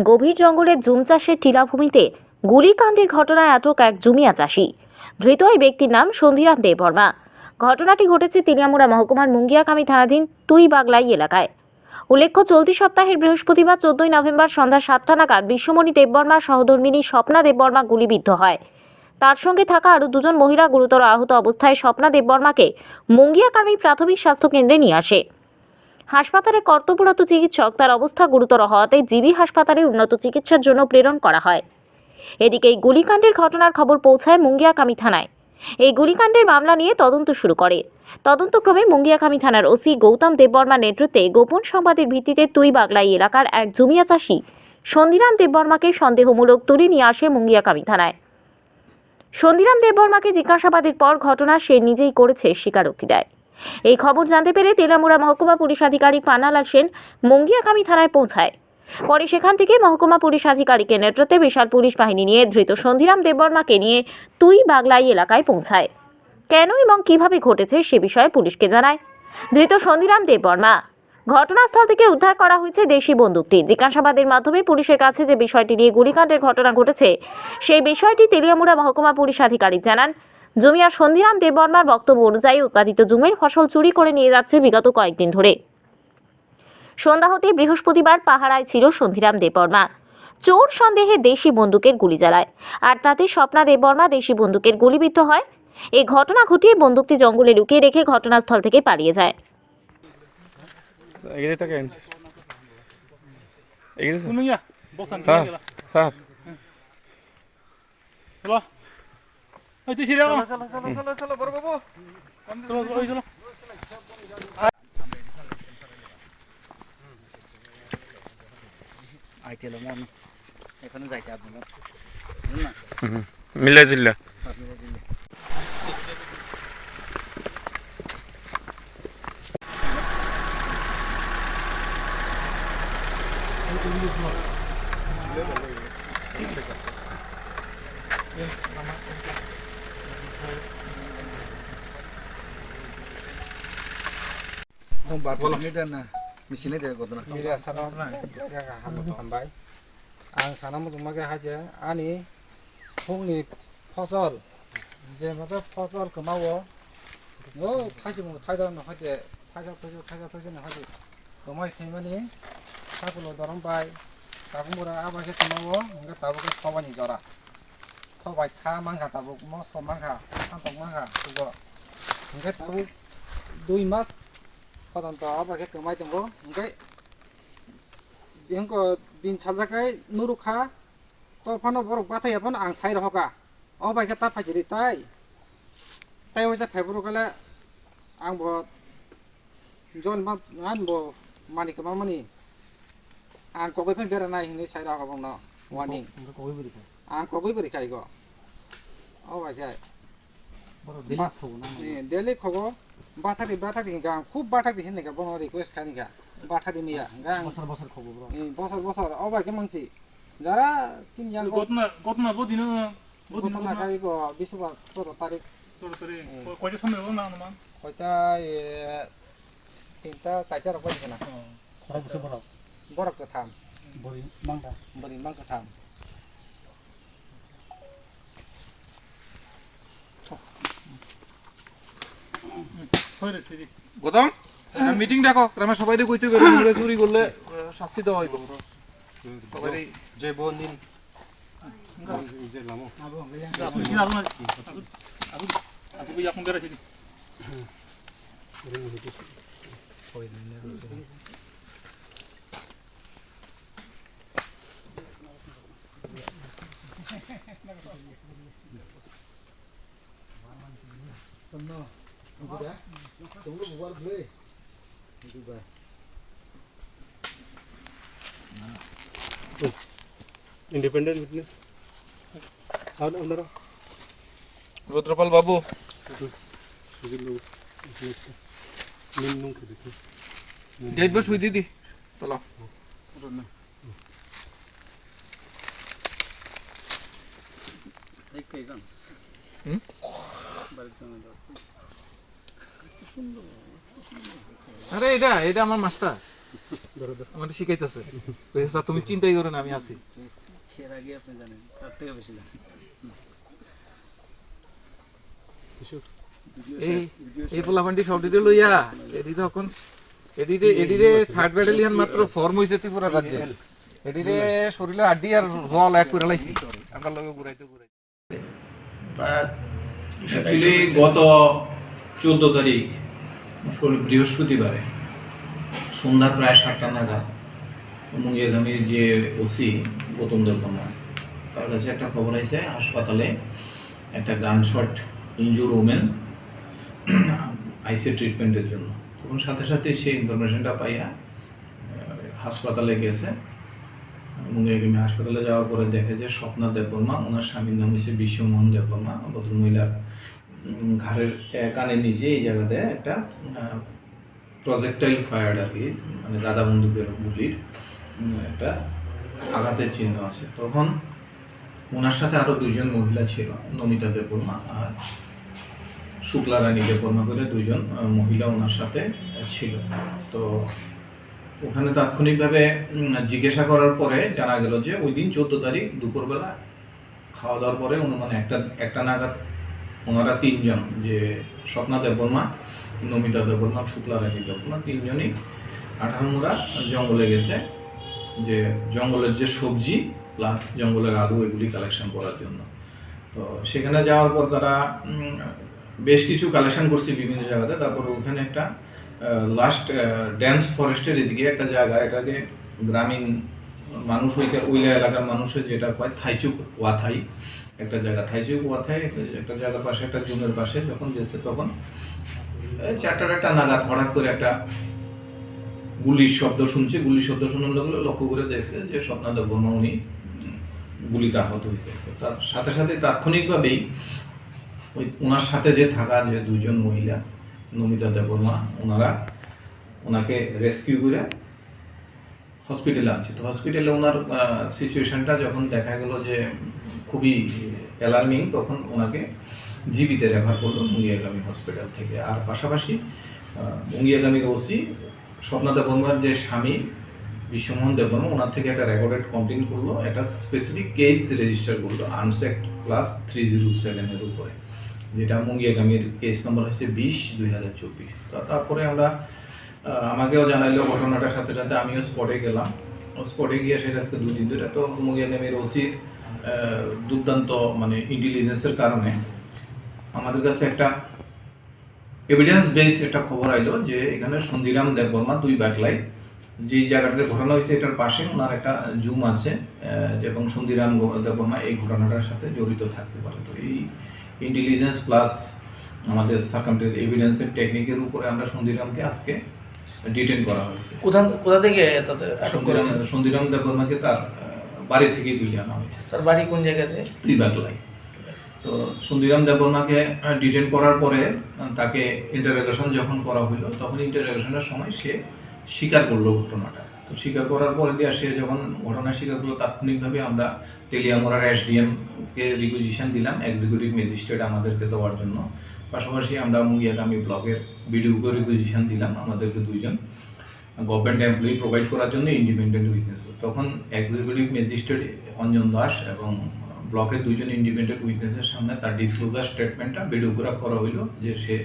গভীর জঙ্গলের জুম চাষের টিলাভূমিতে গুলিকাণ্ডের ঘটনায় আটক এক জুমিয়া চাষি। ধৃত এই ব্যক্তির নাম সন্ধিরাম দেববর্মা। ঘটনাটি ঘটেছে তিনিয়ামুড়া মহকুমার মুঙ্গিয়াকামী থানাধীন তুই বাগলাই এলাকায়। উল্লেখ্য, চলতি সপ্তাহের বৃহস্পতিবার চোদ্দই নভেম্বর সন্ধ্যা সাতটা নাগাদ বিশ্বমণি দেববর্মা সহধর্মিনী স্বপ্না দেববর্মা গুলিবিদ্ধ হয়। তার সঙ্গে থাকা আরও দুজন মহিলা গুরুতর আহত অবস্থায় স্বপ্না দেববর্মাকে মুঙ্গিয়াকামী প্রাথমিক স্বাস্থ্যকেন্দ্রে নিয়ে আসে। হাসপাতালে কর্তব্যরত চিকিৎসক তার অবস্থা গুরুতর হওয়াতে জিবি হাসপাতালে উন্নত চিকিৎসার জন্য প্রেরণ করা হয়। এদিকে এই গুলিকাণ্ডের ঘটনার খবর পৌঁছায় মুঙ্গিয়াকামী থানায়। এই গুলিকাণ্ডের মামলা নিয়ে তদন্ত শুরু করে। তদন্তক্রমে মুঙ্গিয়াকামী থানার ওসি গৌতম দেববর্মার নেতৃত্বে গোপন সংবাদের ভিত্তিতে তুই বাগলাই এলাকার এক জমিয়া চাষি সন্ধিরাম দেববর্মাকে সন্দেহমূলক তুলে নিয়ে আসে মুঙ্গিয়াকামী থানায়। সন্ধিরাম দেববর্মাকে জিজ্ঞাসাবাদের পর ঘটনা সে নিজেই করেছে স্বীকারোক্তি দেয়। এই খবর জানতে পেরে তেলামুড়া মহকুমা পুলিশ আধিকারিক পানালাল সেন মঙ্গিয়াকামী থানায় পৌঁছায়। পরে সেখান থেকে মহকুমা পুলিশ আধিকারিকের নেতৃত্বে বিশাল পুলিশ বাহিনী নিয়ে ধৃত সন্ধিরাম দেববর্মাকে নিয়ে তুই বাগলাই এলাকায় পৌঁছায়। কেন এবং কীভাবে ঘটেছে সে বিষয়ে পুলিশকে জানায়। ধৃত সন্ধিরাম দেববর্মা, ঘটনাস্থল থেকে উদ্ধার করা হয়েছে দেশি বন্দুকটি। জিজ্ঞাসাবাদের মাধ্যমে পুলিশের কাছে যে বিষয়টি নিয়ে গুলিকাণ্ডের ঘটনা ঘটেছে, সেই বিষয়টি তেলিয়ামুড়া মহকুমা পুলিশ আধিকারিক জানান। জমিয়া সন্ধিরাম দেববর্মার বক্তব্য অনুযায়ী উৎপাদিত জমির ফসল চুরি করে নিয়ে যাচ্ছে বিগত কয়েকদিন ধরে। সন্ধ্যা হতে বৃহস্পতিবার পাহারায় ছিল সন্ধিরাম দেববর্মা। চোর সন্দেহে দেশি বন্দুকের গুলি চালায়। আর তাতে স্বপ্না দেববর্মা দেশি বন্দুকের গুলিবিদ্ধ হয়। এই ঘটনা ঘটিয়ে বন্দুকটি জঙ্গলে লুকিয়ে রেখে ঘটনাস্থল থেকে পালিয়ে যায়। বসান হ্যাঁ গেলা হ্যাঁ চলো ওই তুই সিরিয়া চলো চলো চলো চলো বড় বাবু চলো ওই চলো আইটেল মন এখানে যাইতে আপনার মিলে জিল্লা বারবল আমি দেন না মেশিনে দেয় কত না Mira, sana na ga ha mo tambai. Ang sana mo tumaga ha je ani hongni ফসল যে মতো ফসল কমাবো ও থাকি মো থাইদা না হতে থাকা থাকা না দরম পাই তাবো মোরা আবাকে কমাবো nga তাবকে সবানি জরা সবাই থা মাংখা তাবো মো স মাংখা সান্তক মাংখা তুগো nga তাবো দুই মাস পর্যন্ত আবাকে কমাই দেবো nga yung din chalakay nurukha to phano borok bathai apon ang sai rohoka o bai ka ta phajiri tai tai hoja febru kala ang bo jon ma an bo mani kama mani ang kokoi pen bera nai hini sai ang kokoi beri khai go o bai kai daily খব বাথারি বাথারি গাং খুব। বাথারি হিনে গা বনো request খানি গা। বাথারি মিয়া গাং বছর বছর খব বছর বছর অবাই কে মাংসি যারা তিন জান গতনা গতনা বদিনো বদিন বদিনো না খাই গো বিশবা তোর তারিখ তোর তোরে কয়টা সময় হলো না অনুমান হয়তা তিনটা চারটা রকম না? খরচ বছর বড় বরফ তো থাম। বড়ি মাংটা বরি মাংস থাম হয়ে গেছে রে গৌতম মিটিং ডাকো গ্রামে সবাই দিয়ে কইতে পারে মুড়ে চুরি করলে শাস্তি দেওয়া হইব। সবাই যে বোন দিন। আপনি কি আলো না আবু আবু কি এখন বেরা ছিলি ইন্ডিপেন্ডেন্ট উইটনেস আর আপনারা রুদ্রপাল বাবু সুজির লোক নিন নুন কে দেখুন ডেট আরে এটা এটা আমার মাস্টার। আমাদের শিখাইতেছে। "স্যার, তুমি চিন্তাই করো না আমি আছি। এর আগে আপনি জানেন তার থেকে বেশি জানেন। এই এই পোলাপান্ডি সব দিতে লইয়া এদি তখন এদিকে এদিকে থার্ড ব্যাটালিয়ন মাত্র ফর্ম হইছে ত্রিপুরা রাজ্যে। এদিকে শরীরে আড্ডি আর জল এক করে লাইছি। আমরা লগে ঘুরাইতে ঘুরাইতে। অ্যাকচুয়ালি গত চোদ্দ তারিখ বৃহস্পতিবারে, সন্ধ্যা প্রায় সাতটা নাগাদ। মুঙ্গিয়াগামীর যে ওসি গৌতম দেববর্মা তার কাছে একটা খবর আছে, হাসপাতালে একটা গান শট ইনজুর ওমেন আইসি ট্রিটমেন্টের জন্য। তখন সাথে সাথে সেই ইনফরমেশনটা পাইয়া হাসপাতালে গেছে। মুঙ্গিয়াগামী হাসপাতালে যাওয়ার পরে দেখে যে স্বপ্না দেববর্মা ওনার স্বামীর নাম হচ্ছে বিশ্বমোহন দেববর্মা ভদ্রমহিলার ঘাড়ের কানের নিচে এই জায়গাতে একটা প্রজেক্টাইল ফায়ার আর কি মানে দাদা বন্দুকের গুলির একটা আঘাতের চিহ্ন আছে। তখন ওনার সাথে আরও দুইজন মহিলা ছিল, নমিতা দেববর্মা আর শুক্লা রানী দেববর্মা করে দুইজন মহিলা ওনার সাথে ছিল। তো ওখানে তাৎক্ষণিকভাবে জিজ্ঞাসা করার পরে জানা গেল যে ওই দিন চোদ্দ তারিখ দুপুরবেলা খাওয়া দাওয়ার পরে অনুমান একটা একটা নাগাদ ওনারা তিনজন, যে স্বপ্না দেববর্মা, নমিতা দেববর্মা, শুক্লা রানী দেববর্মা তিনজনই আঠারোমুড়া জঙ্গলে গেছে। যে জঙ্গলের যে সবজি প্লাস জঙ্গলের আলু, এগুলি কালেকশন করার জন্য। তো সেখানে যাওয়ার পর তারা বেশ কিছু কালেকশন করছে বিভিন্ন জায়গাতে। তারপর ওখানে একটা লাস্ট ড্যান্স ফরেস্টের এদিকে একটা জায়গা, এটাকে গ্রামীণ মানুষ ওই ওই এলাকার মানুষের যেটা কয় থাইচুক, ওয়াথাই। একটা জায়গা থাইচুক ওয়াথাই একটা- জায়গার পাশে, একটা জুমের পাশে যখন গেছে তখন চারটার একটা নাগাদ হঠাৎ করে একটা গুলির শব্দ শুনছে। গুলির শব্দ শোনার লগে লক্ষ্য করে দেখছে যে স্বপ্নাদেব বর্মা উনি গুলিতে আহত হয়েছে। তার সাথে সাথে তাৎক্ষণিকভাবেই ওই ওনার সাথে যে থাকা যে দুজন মহিলা, নমিতা দেববর্মা ওনারা ওনাকে রেস্কিউ করে হসপিটালে আনছি তো হসপিটালে ওনার সিচুয়েশনটা যখন দেখা গেল যে খুবই অ্যালার্মিং তখন ওনাকে জীবিতে রেফার করল মুঙ্গিয়াগামী হসপিটাল থেকে। আর পাশাপাশি মুঙ্গিয়াগামীর ওসি স্বপ্নদা বর্মার যে স্বামী বিশ্বমোহন দেববর্মা, ওনার থেকে একটা রেকর্ডেড কমপ্লেন করল। একটা স্পেসিফিক কেস রেজিস্টার করল আনসেক্ট প্লাস থ্রি জিরো সেভেনের উপরে। যেটা মুঙ্গিয়াগামীর কেস নম্বর হচ্ছে বিশ দুই হাজার চব্বিশ। তারপরে আমরা আমাকেও জানাইলো ঘটনাটার সাথে সাথে আমিও স্পটে গেলাম। স্পটে গিয়ে সেটা আজকে দুই দিন ধরে তো মুঙ্গিয়াগামীর ওসির দুর্দান্ত মানে ইন্টেলিজেন্সের কারণে আমাদের কাছে একটা এভিডেন্স বেস একটা খবর আইলো যে এখানে সন্ধিরাম দেববর্মা দুই বাকলাই যে জায়গাটাতে ঘটনা হয়েছে এটার পাশে ওনার একটা জুম আছে এবং সন্ধিরাম দেববর্মা এই ঘটনাটার সাথে জড়িত থাকতে পারে। তো এই ইন্টেলিজেন্স প্লাস আমাদের সার্কামটেন্স এভিডেন্সের টেকনিকের উপরে আমরা সন্ধিরামকে আজকে ডিটেন করা হয়েছে। কোথা কোথা থেকে তাদের আটক সন্ধিরাম দেববর্মাকে তার বাড়ি থেকে তুলে আনা হয়েছে। তার বাড়ি কোন জায়গাতে? দুই বাকলাই তো সুন্দিরাম দেববর্মাকে ডিটেন করার পরে তাকে ইন্টারোগেশন যখন করা হলো তখন ইন্টারোগেশনের সময় সে স্বীকার করল ঘটনাটা। তো স্বীকার করার পরে দিয়ে সে যখন ঘটনা স্বীকার করল তাৎক্ষণিকভাবে আমরা তেলিয়ামোড়ার কে রিকুইজিশন দিলাম এক্সিকিউটিভ ম্যাজিস্ট্রেট আমাদেরকে দেওয়ার জন্য। পাশাপাশি আমরা মুগিয়াগামী ব্লকের বিডিওকে রিকুইজিশন দিলাম আমাদেরকে দুইজন। গভর্নমেন্ট এমপ্লয়ি প্রোভাইড করার জন্য ইন্ডিপেন্ডেন্ট উইটনেস তখন এক্সিকিউটিভ ম্যাজিস্ট্রেট অঞ্জন দাস এবং ব্লকের দুইজন ইন্ডিপেন্ডেন্ট উইটনেসের সামনে তার ডিসক্লোজার স্টেটমেন্টটা ভিডিওগ্রাফ করা হইল যে সে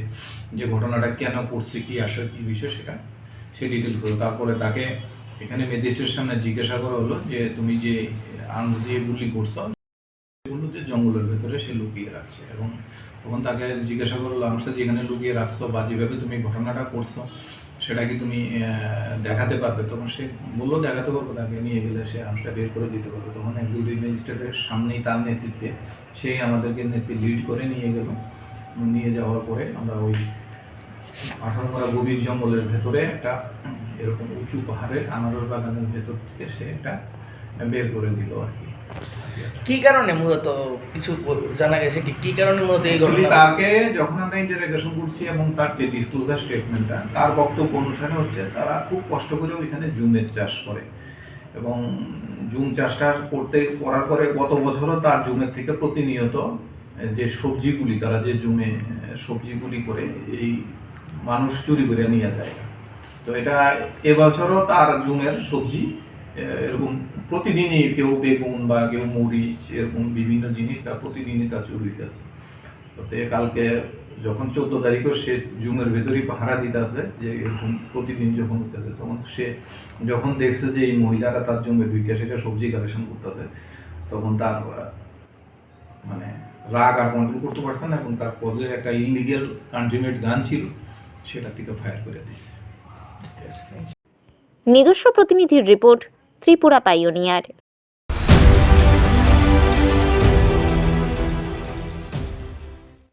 যে ঘটনাটা কেন করছে, কি আসলে, কি বিষয় সেটা সে ডিটেলস করল তারপরে তাকে এখানে ম্যাজিস্ট্রেটের সামনে জিজ্ঞাসা করা হলো যে তুমি যে আর্ম দিয়ে গুলি করছ বলল যে জঙ্গলের ভেতরে সে লুকিয়ে রাখছে এবং তখন তাকে জিজ্ঞাসা করল আর্মসটা যেখানে লুকিয়ে রাখছো বা যেভাবে তুমি ঘটনাটা করছ, সেটা কি তুমি দেখাতে পারবে? তখন সে বলল, দেখাতে পারব, তাকে নিয়ে গেলে সে আর্মসটা বের করে দিতে পারবে। তখন এক্সিকিউটিভ ম্যাজিস্ট্রেটের সামনেই তার নেতৃত্বে সেই আমাদেরকে নেতৃত্বে লিড করে নিয়ে গেল। নিয়ে যাওয়ার পরে আমরা ওই আঠারোমারা গভীর জঙ্গলের ভেতরে একটা এরকম উঁচু পাহাড়ের আনারস বাগানের ভেতর থেকে সে একটা বের করে দিল আর কি। কি কারণে মূলত কিছু জানা গেছে কি? কি কারণে মূলত এই ঘটনা তাকে যখন আমরা ইন্টারোগেশন করছি এবং তার যে ডিসক্লোজার স্টেটমেন্টটা তার বক্তব্য অনুসারে হচ্ছে তারা খুব কষ্ট করে ওইখানে জুমের চাষ করে। এবং জুম চাষটা করতে করার পরে গত বছরও তার জুমের থেকে প্রতিনিয়ত যে সবজিগুলি তারা যে জুমে সবজিগুলি করে এই মানুষ চুরি করে নিয়ে যায়। তো এটা এবছরও তার জুমের সবজি এরকম প্রতিদিনই কেউ বেগুন বা কেউ মরিচ, এরকম বিভিন্ন জিনিস তার প্রতিদিনই তার চুরি আছে। কালকে যখন চোদ্দ তারিখও সে জুমের ভেতরেই পাহারা দিতে আছে যে এরকম প্রতিদিন যখন উঠতেছে তখন সে যখন দেখছে যে এই মহিলারা তার জমি ঢুকে সেটা সবজি কালেকশন করতেছে, তখন তার মানে রাগ আর কন্ট্রোল করতে পারছে না এবং তার পজে একটা ইলিগেল কান্ট্রিমেট গান ছিল, সেটা থেকে ফায়ার করে দিয়েছে। নিজস্ব প্রতিনিধির রিপোর্ট ত্রিপুরা পাইওনিয়ার।